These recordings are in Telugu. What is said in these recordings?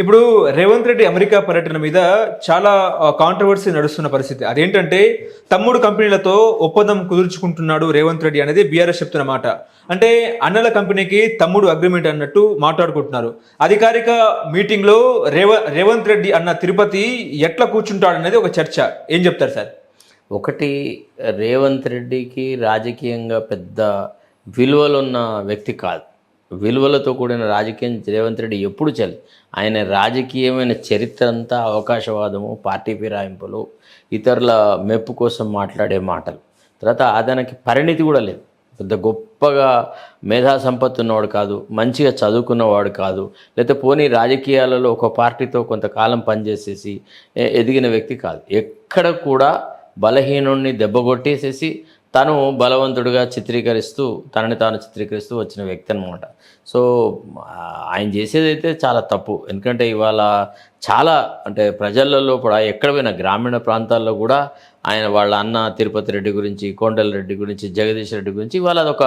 ఇప్పుడు రేవంత్ రెడ్డి అమెరికా పర్యటన మీద చాలా కాంట్రవర్సీ నడుస్తున్న పరిస్థితి. అదేంటంటే తమ్ముడు కంపెనీలతో ఒప్పందం కుదుర్చుకుంటున్నాడు రేవంత్ రెడ్డి అనేది బీఆర్ఎస్ చెప్తున్న మాట. అంటే అన్నల కంపెనీకి తమ్ముడు అగ్రిమెంట్ అన్నట్టు మాట్లాడుకుంటున్నారు. అధికారిక మీటింగ్లో రేవ రేవంత్ రెడ్డి అన్న తిరుపతి ఎట్లా కూర్చుంటాడు అనేది ఒక చర్చ. ఏం చెప్తారు సార్? ఒకటి రేవంత్ రెడ్డికి రాజకీయంగా పెద్ద విలువలున్న వ్యక్తి కాదు. విలువలతో కూడిన రాజకీయం రేవంత్ రెడ్డి ఎప్పుడు చలి ఆయన రాజకీయమైన చరిత్ర అంతా అవకాశవాదము పార్టీ ఫిరాయింపులు ఇతరుల మెప్పు కోసం మాట్లాడే మాటలు. తర్వాత అతనికి పరిణితి కూడా లేదు. పెద్ద గొప్పగా మేధా సంపత్తి ఉన్నవాడు కాదు మంచిగా చదువుకున్నవాడు కాదు లేకపోతే పోనీ రాజకీయాలలో ఒక పార్టీతో కొంతకాలం పనిచేసేసి ఎదిగిన వ్యక్తి కాదు. ఎక్కడ కూడా బలహీనుణ్ణి దెబ్బగొట్టేసేసి తను బలవంతుడిగా చిత్రీకరిస్తూ తనని తాను చిత్రీకరిస్తూ వచ్చిన వ్యక్తి అనమాట సో ఆయన చేసేదైతే చాలా తప్పు. ఎందుకంటే ఇవాళ చాలా అంటే ప్రజలలో కూడా ఎక్కడ పోయినా గ్రామీణ ప్రాంతాల్లో కూడా ఆయన వాళ్ళ అన్న తిరుపతి రెడ్డి గురించి కొండల రెడ్డి గురించి జగదీష్ రెడ్డి గురించి ఇవాళ అదొక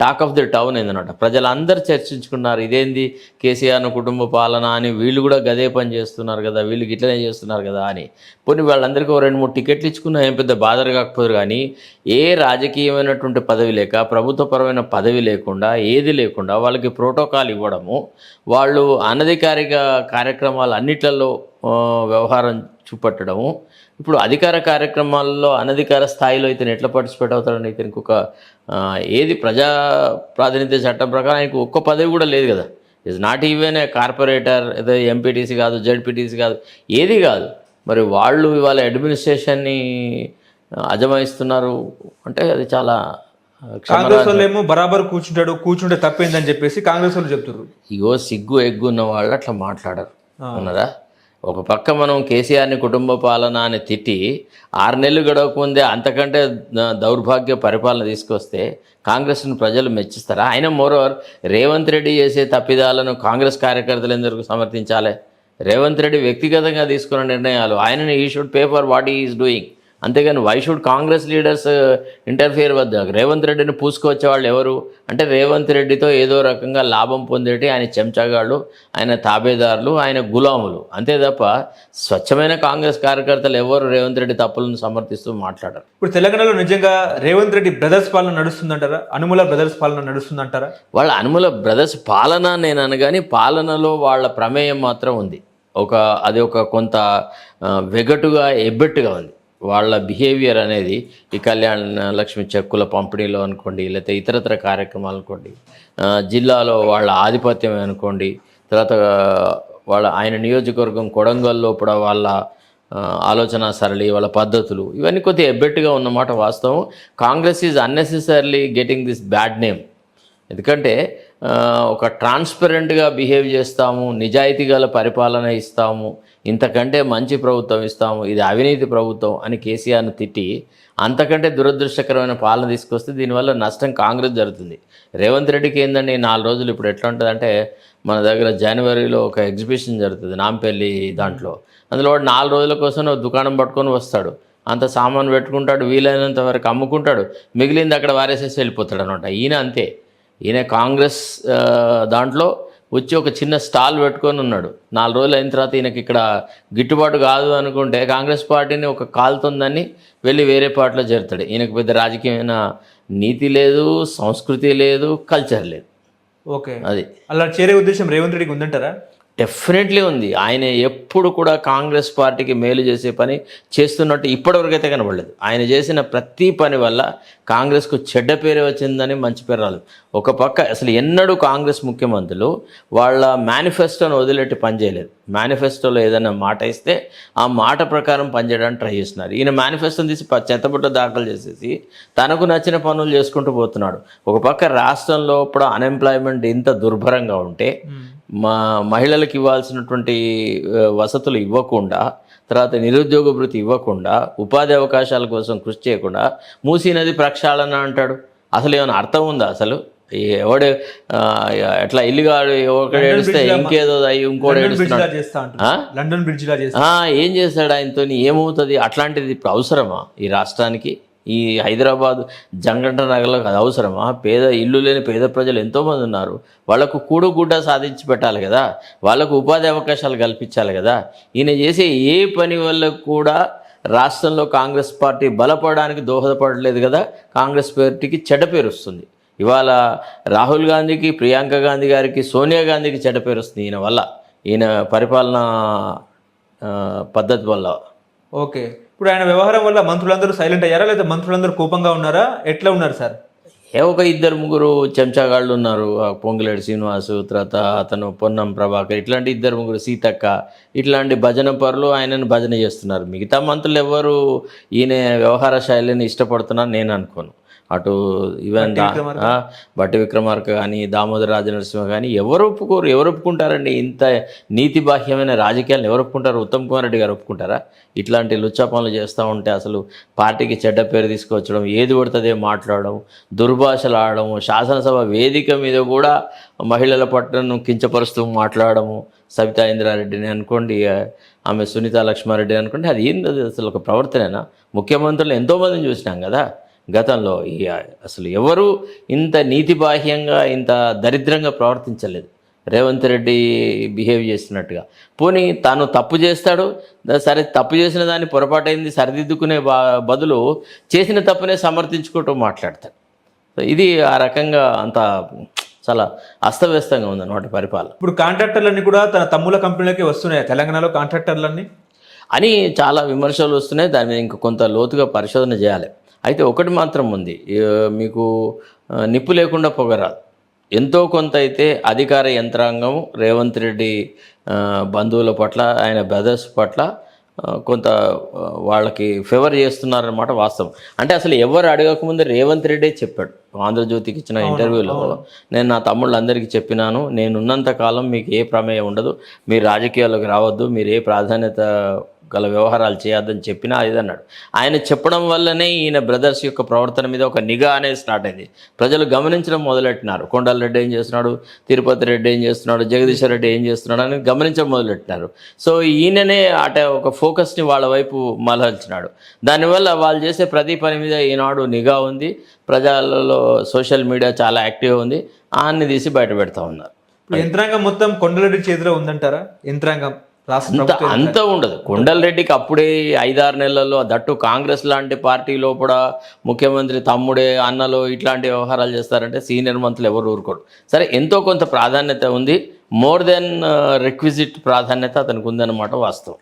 టాక్ ఆఫ్ ది టౌన్ అయిందనమాట ప్రజలందరూ చర్చించుకున్నారు ఇదేంది కేసీఆర్ కుటుంబ పాలన అని వీళ్ళు కూడా గదే పని చేస్తున్నారు కదా వీళ్ళు ఇట్లనే చేస్తున్నారు కదా అని. పోనీ వాళ్ళందరికీ ఓ రెండు మూడు టికెట్లు ఇచ్చుకున్నా ఏం పెద్ద బాధలు కాకపోదు కానీ ఏ రాజకీయమైనటువంటి పదవి లేక ప్రభుత్వపరమైన పదవి లేకుండా ఏది లేకుండా వాళ్ళకి ప్రోటోకాల్ ఇవ్వడము వాళ్ళు అనధికారిక కార్యక్రమాలు అన్ని అన్నిట్లలో వ్యవహారం చూపట్టడము. ఇప్పుడు అధికార కార్యక్రమాల్లో అనధికార స్థాయిలో ఇతను ఎట్లా పార్టిసిపేట్ అవుతాడని ఇతనికి ఒక ఏది ప్రజా ప్రాతినిధ్య చట్టం ప్రకారం ఆయనకు ఒక్క పదవి కూడా లేదు కదా. Is not even a corporator ఏదో ఎంపీటీసీ కాదు జెడ్పీటీసీ కాదు ఏది కాదు. మరి వాళ్ళు ఇవాళ అడ్మినిస్ట్రేషన్ని అజమాయిస్తున్నారు అంటే అది చాలా కాంగ్రెస్ వాళ్ళు ఏమో బరాబర్ కూర్చుంటాడు కూర్చుంటే తప్పేందని చెప్పేసి కాంగ్రెస్ వాళ్ళు చెప్తున్నారు ఇగో సిగ్గు ఎగ్గు ఉన్న వాళ్ళు అట్లా మాట్లాడరు. ఉన్నదా ఒక పక్క మనం కేసీఆర్ని కుటుంబ పాలన అని తిట్టి ఆరు నెలలు గడవకముందే అంతకంటే దౌర్భాగ్య పరిపాలన తీసుకొస్తే కాంగ్రెస్ను ప్రజలు మెచ్చిస్తారా? ఆయన మోరోవర్ రేవంత్ రెడ్డి చేసే తప్పిదాలను కాంగ్రెస్ కార్యకర్తలు ఎందుకు సమర్థించాలి? రేవంత్ రెడ్డి వ్యక్తిగతంగా తీసుకున్న నిర్ణయాలు ఆయనని he should pay for what is doing అంతేగాని why should Congress leaders interfere వద్ద రేవంత్ రెడ్డిని పూసుకొచ్చే వాళ్ళు ఎవరు? అంటే రేవంత్ రెడ్డితో ఏదో రకంగా లాభం పొందేటి ఆయన చెంచగాళ్ళు ఆయన తాబేదారులు ఆయన గులాములు. అంతే తప్ప స్వచ్ఛమైన కాంగ్రెస్ కార్యకర్తలు ఎవరు రేవంత్ రెడ్డి తప్పులను సమర్థిస్తూ మాట్లాడరు. ఇప్పుడు తెలంగాణలో నిజంగా రేవంత్ రెడ్డి బ్రదర్స్ పాలన నడుస్తుందంటారా? అనుముల బ్రదర్స్ పాలన నడుస్తుందంటారా? వాళ్ళ అనుమల బ్రదర్స్ పాలన నేను అనగాని పాలనలో వాళ్ళ ప్రమేయం మాత్రం ఉంది. ఒక అది ఒక కొంత ఆ, వెగటుగా ఎబ్బెట్టుగా ఉంది. వాళ్ళ బిహేవియర్ అనేది ఈ కళ్యాణ లక్ష్మి చెక్కుల పంపిణీలో అనుకోండి లేకపోతే ఇతరత్ర కార్యక్రమాలు అనుకోండి జిల్లాలో వాళ్ళ ఆధిపత్యం అనుకోండి తర్వాత వాళ్ళ ఆయన నియోజకవర్గం కొడంగల్లో కూడా వాళ్ళ ఆలోచన సరళి వాళ్ళ పద్ధతులు ఇవన్నీ కొద్దిగా ఎబ్బెట్టుగా ఉన్నమాట వాస్తవం. Congress is unnecessarily getting this bad name ఎందుకంటే ఒక ట్రాన్స్పరెంట్గా బిహేవ్ చేస్తాము నిజాయితీ గల పరిపాలన ఇస్తాము ఇంతకంటే మంచి ప్రభుత్వం ఇస్తాము ఇది అవినీతి ప్రభుత్వం అని కేసీఆర్ను తిట్టి అంతకంటే దురదృష్టకరమైన పాలన తీసుకొస్తే దీనివల్ల నష్టం కాంగ్రెస్ జరుగుతుంది. రేవంత్ రెడ్డికి ఏందండి నాలుగు రోజులు ఇప్పుడు ఎట్లా ఉంటుందంటే మన దగ్గర జనవరిలో ఒక ఎగ్జిబిషన్ జరుగుతుంది నాంపల్లి దాంట్లో. అందులో నాలుగు రోజుల కోసం దుకాణం పట్టుకొని వస్తాడు. అంత సామాన్ పెట్టుకుంటాడు వీలైనంత వరకు అమ్ముకుంటాడు మిగిలింది అక్కడ వారేసేసి వెళ్ళిపోతాడు అనమాట. ఈయన అంతే. ఈయన కాంగ్రెస్ దాంట్లో వచ్చి ఒక చిన్న స్టాల్ పెట్టుకొని ఉన్నాడు. నాలుగు రోజులు అయిన తర్వాత ఈయనకి ఇక్కడ గిట్టుబాటు కాదు అనుకుంటే కాంగ్రెస్ పార్టీని ఒక కాలుతుందని వెళ్ళి వేరే పార్టీలో చేరుతాడు. ఈయనకు పెద్ద రాజకీయమైన నీతి లేదు సంస్కృతి లేదు కల్చర్ లేదు. ఓకే. అది. అలా చేరే ఉద్దేశం రేవంత్ రెడ్డికి ఉందంటారా? డెఫినెట్లీ ఉంది. ఆయన ఎప్పుడు కూడా కాంగ్రెస్ పార్టీకి మేలు చేసే పని చేస్తున్నట్టు ఇప్పటివరకు అయితే కనబడలేదు. ఆయన చేసిన ప్రతి పని వల్ల కాంగ్రెస్కు చెడ్డ పేరు వచ్చిందని మంచి పేరు రాలేదు. ఒక పక్క అసలు ఎన్నడూ కాంగ్రెస్ ముఖ్యమంత్రులు వాళ్ళ మేనిఫెస్టోను వదిలేట్టి పనిచేయలేదు మేనిఫెస్టోలో ఏదైనా మాట ఇస్తే ఆ మాట ప్రకారం పనిచేయడానికి ట్రై చేస్తున్నారు. ఈయన మేనిఫెస్టోని తీసి ప- చెత్తబుట్ట దాఖలు చేసేసి తనకు నచ్చిన పనులు చేసుకుంటూ పోతున్నాడు. ఒక పక్క రాష్ట్రంలో ఇప్పుడు అన్ఎంప్లాయ్మెంట్ ఇంత దుర్భరంగా ఉంటే మా మహిళలకు ఇవ్వాల్సినటువంటి వసతులు ఇవ్వకుండా తర్వాత నిరుద్యోగ భృతి ఇవ్వకుండా ఉపాధి అవకాశాల కోసం కృషి చేయకుండా మూసీ నది ప్రక్షాళన అంటాడు. అసలు ఏమైనా అర్థం ఉందా అసలు? ఎవడు ఎట్లా ఇల్లుగా ఒకడు ఏడుస్తే ఇంకేదో అయ్యి ఇంకోటి ఏడుస్తున్నాడు? అంటున్నారు లండన్ బ్రిడ్జ్ ఏం చేస్తాడు ఆయనతో ఏమవుతుంది? అట్లాంటిది ఇప్పుడు అవసరమా ఈ రాష్ట్రానికి? ఈ హైదరాబాద్ జంగంట నగర్లో అది అవసరమా? పేద ఇల్లు లేని పేద ప్రజలు ఎంతోమంది ఉన్నారు. వాళ్ళకు కూడు గుడ్డ సాధించి పెట్టాలి కదా. వాళ్ళకు ఉపాధి అవకాశాలు కల్పించాలి కదా. ఈయన చేసే ఏ పని వల్ల కూడా రాష్ట్రంలో కాంగ్రెస్ పార్టీ బలపడడానికి దోహదపడలేదు కదా. కాంగ్రెస్ పార్టీకి చెడ్డ పేరు వస్తుంది. ఇవాళ రాహుల్ గాంధీకి ప్రియాంక గాంధీ గారికి సోనియా గాంధీకి చెడ్డ పేరు వస్తుంది ఈయన వల్ల. ఈయన పరిపాలన పద్ధతి వల్ల. ఓకే. ఇప్పుడు ఆయన వ్యవహారం వల్ల మంత్రులందరూ సైలెంట్ అయ్యారా? లేదా మంత్రులందరూ కోపంగా ఉన్నారా? ఎట్లా ఉన్నారు సార్? ఏ ఒక ఇద్దరు ముగ్గురు చెంచాగాళ్ళు ఉన్నారు. ఆ పొంగులేడు శ్రీనివాసు తర్వాత అతను పొన్నం ప్రభాకర్ ఇట్లాంటి ఇద్దరు ముగ్గురు సీతక్క ఇట్లాంటి భజన పరులు ఆయనను భజన చేస్తున్నారు. మిగతా మంత్రులు ఎవరు ఈయన వ్యవహార శైలిని ఇష్టపడుతున్నా నేను అనుకోను. అటు ఈవెన్ బట్టి విక్రమార్క? కానీ దామోదర రాజనరసింహ కానీ ఎవరు ఒప్పుకోరు ఎవరు ఒప్పుకుంటారండి? ఇంత నీతి బాహ్యమైన రాజకీయాలను ఎవరు ఒప్పుకుంటారు? ఉత్తమ్ కుమార్ రెడ్డి గారు ఒప్పుకుంటారా? ఇట్లాంటి లుచ్చా పనులు చేస్తూ ఉంటే అసలు పార్టీకి చెడ్డ పేరు తీసుకొచ్చడం ఏది పడుతుందే మాట్లాడడం దుర్భాషలు ఆడడం శాసనసభ వేదిక మీద కూడా మహిళల పట్లను కించపరుస్తూ మాట్లాడము. సవితా ఇంద్రారెడ్డిని అనుకోండి ఆమె సునీత లక్ష్మారెడ్డి అనుకోండి అది ఏంది? అసలు ఒక ప్రవర్తనేనా? ముఖ్యమంత్రులు ఎంతోమందిని చూసినాం కదా. గతంలో ఈ అసలు ఎవరు ఇంత నీతిబాహ్యంగా ఇంత దరిద్రంగా ప్రవర్తించలేదు. రేవంత్ రెడ్డి బిహేవ్ చేస్తున్నట్టుగా పోనీ తాను తప్పు చేస్తాడు సరే తప్పు చేసిన దాన్ని పొరపాటైంది సరిదిద్దుకునే బదులు చేసిన తప్పునే సమర్థించుకుంటూ మాట్లాడతాడు. ఇది ఆ రకంగా అంత చాలా అస్తవ్యస్తంగా ఉందన్నమాట పరిపాలన. ఇప్పుడు కాంట్రాక్టర్లన్నీ కూడా తన తమ్ముల కంపెనీలోకి వస్తున్నాయి? తెలంగాణలో కాంట్రాక్టర్లన్నీ? అని చాలా విమర్శలు వస్తున్నాయి. దాని మీద ఇంకా కొంత లోతుగా పరిశోధన చేయాలి. అయితే ఒకటి మాత్రం ఉంది. మీకు నిప్పు లేకుండా పొగరాదు. ఎంతో కొంత అయితే అధికార యంత్రాంగం రేవంత్ రెడ్డి బంధువుల పట్ల ఆయన బ్రదర్స్ పట్ల కొంత వాళ్ళకి ఫేవర్ చేస్తున్నారన్నమాట వాస్తవం. అంటే అసలు ఎవరు అడగకముందే రేవంత్ రెడ్డే చెప్పాడు. ఆంధ్రజ్యోతికి ఇచ్చిన ఇంటర్వ్యూలో నేను నా తమ్ముళ్ళందరికీ చెప్పినాను. నేనున్నంత కాలం మీకు ఏ ప్రమేయం ఉండదు. మీరు రాజకీయాల్లోకి రావద్దు. మీరు ఏ ప్రాధాన్యత గల వ్యవహారాలు చేయొద్దని చెప్పినా ఇదన్నాడు ఆయన చెప్పడం వల్లనే ఈయన బ్రదర్స్ యొక్క ప్రవర్తన మీద ఒక నిఘా అనేది స్టార్ట్ అయింది. ప్రజలు గమనించడం మొదలెట్టినారు. కొండలరెడ్డి ఏం చేస్తున్నాడు? తిరుపతి రెడ్డి ఏం చేస్తున్నాడు? జగదీశ్వర్ రెడ్డి ఏం చేస్తున్నాడు? అని గమనించడం మొదలెట్టినారు. సో ఈయననే అట ఒక ఫోకస్ని వాళ్ళ వైపు మలల్చినాడు దానివల్ల వాళ్ళు చేసే ప్రతి పని మీద ఈనాడు నిఘా ఉంది. ప్రజలలో సోషల్ మీడియా చాలా యాక్టివ్గా ఉంది. ఆన్ని తీసి బయట పెడతా ఉన్నారు. యంత్రాంగం మొత్తం కొండలరెడ్డి చేతిలో ఉందంటారా? యంత్రాంగం. అంత అంత ఉండదు. కొండలరెడ్డికి అప్పుడే ఐదారు నెలల్లో దట్టు కాంగ్రెస్ లాంటి పార్టీ లోపల ముఖ్యమంత్రి తమ్ముడే అన్నలు ఇట్లాంటి వ్యవహారాలు చేస్తారంటే సీనియర్ మంత్రులు ఎవరు ఊరుకోరు. సరే ఎంతో కొంత ప్రాధాన్యత ఉంది. మోర్ దెన్ రిక్విజిట్ ప్రాధాన్యత అతనికి ఉందన్నమాట వాస్తవం.